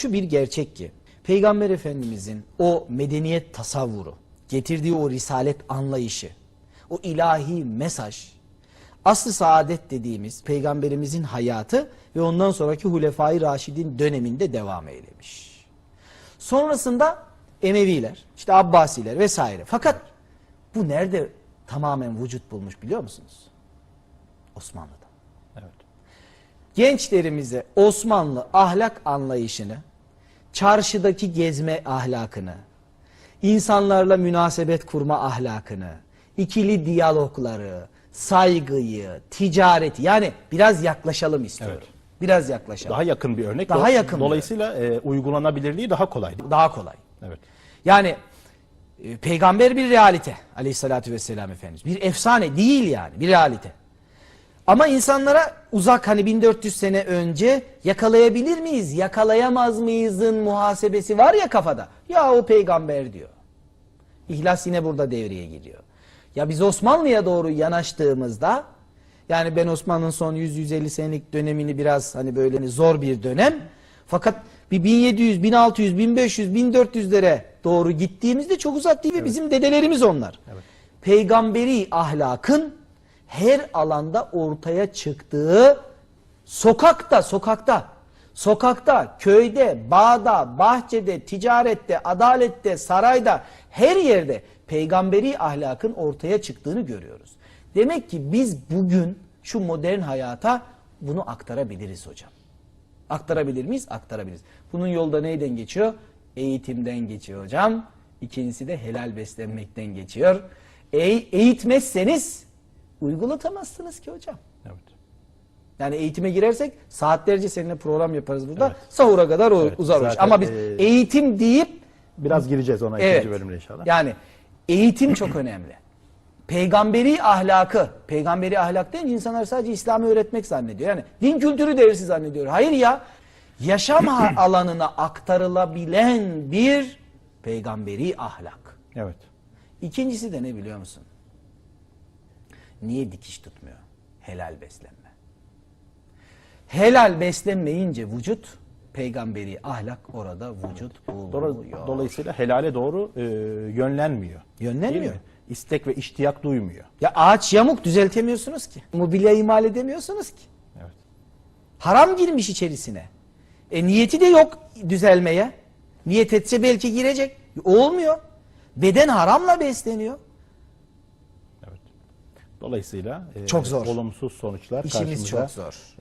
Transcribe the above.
şu bir gerçek ki Peygamber Efendimizin o medeniyet tasavvuru, getirdiği o risalet anlayışı, o ilahi mesaj, aslı saadet dediğimiz peygamberimizin hayatı ve ondan sonraki Hulefai Raşidin döneminde devam eylemiş. Sonrasında Emeviler, işte Abbasiler vesaire. Fakat bu nerede tamamen vücut bulmuş biliyor musunuz? Osmanlı'da. Evet. Gençlerimize Osmanlı ahlak anlayışını, çarşıdaki gezme ahlakını, insanlarla münasebet kurma ahlakını, ikili diyalogları, saygıyı, ticareti yani biraz yaklaşalım istiyorum. Evet. Biraz yaklaşalım. Daha yakın bir örnek. Daha yakın Dolayısıyla e, uygulanabilirliği daha kolay. Daha kolay. Evet. Yani e, peygamber bir realite aleyhissalatü vesselam Efendimiz. Bir efsane değil yani bir realite. Ama insanlara uzak hani 1400 sene önce yakalayabilir miyiz, yakalayamaz mıyızın muhasebesi var ya kafada. Ya o peygamber diyor. İhlas yine burada devreye giriyor. Ya biz Osmanlı'ya doğru yanaştığımızda yani ben Osmanlı'nın son 100-150 senelik dönemini biraz hani böyle hani zor bir dönem. Fakat bir 1700, 1600, 1500, 1400'lere doğru gittiğimizde çok uzak değil ve bizim dedelerimiz onlar. Peygamberi ahlakın her alanda ortaya çıktığı sokakta, sokakta, sokakta, köyde, bağda, bahçede, ticarette, adalette, sarayda, her yerde peygamberi ahlakın ortaya çıktığını görüyoruz. Demek ki biz bugün şu modern hayata bunu aktarabiliriz hocam. Aktarabilir miyiz? Aktarabiliriz. Bunun yolda neyden geçiyor? Eğitimden geçiyor hocam. İkincisi de helal beslenmekten geçiyor. E eğitmezseniz uygulatamazsınız ki hocam. Evet. Yani eğitime girersek saatlerce seninle program yaparız burada. Evet. Sahura kadar Evet, uzar zaten, Ama biz e, eğitim deyip Biraz gireceğiz ona evet. ikinci bölümde inşallah. Yani eğitim çok önemli. Peygamberi ahlakı, peygamberi ahlak deyince insanlar sadece İslam'ı öğretmek zannediyor. Yani din kültürü dersi zannediyor. Hayır ya, yaşam alanına aktarılabilen bir peygamberi ahlak. Evet. İkincisi de ne biliyor musun? Niye dikiş tutmuyor? Helal beslenme. Helal beslenmeyince vücut, peygamberi ahlak orada vücut buluyor. Dolayısıyla helale doğru e, yönlenmiyor. Yönlenmiyor. İstek ve iştiyak duymuyor. Ya ağaç yamuk düzeltemiyorsunuz ki. Mobilya imal edemiyorsunuz ki. Evet. Haram girmiş içerisine. E niyeti de yok düzelmeye. Niyet etse belki girecek. Olmuyor. Beden haramla besleniyor. Dolayısıyla e, Çok zor. olumsuz sonuçlar İşimiz karşımıza çok zor. e,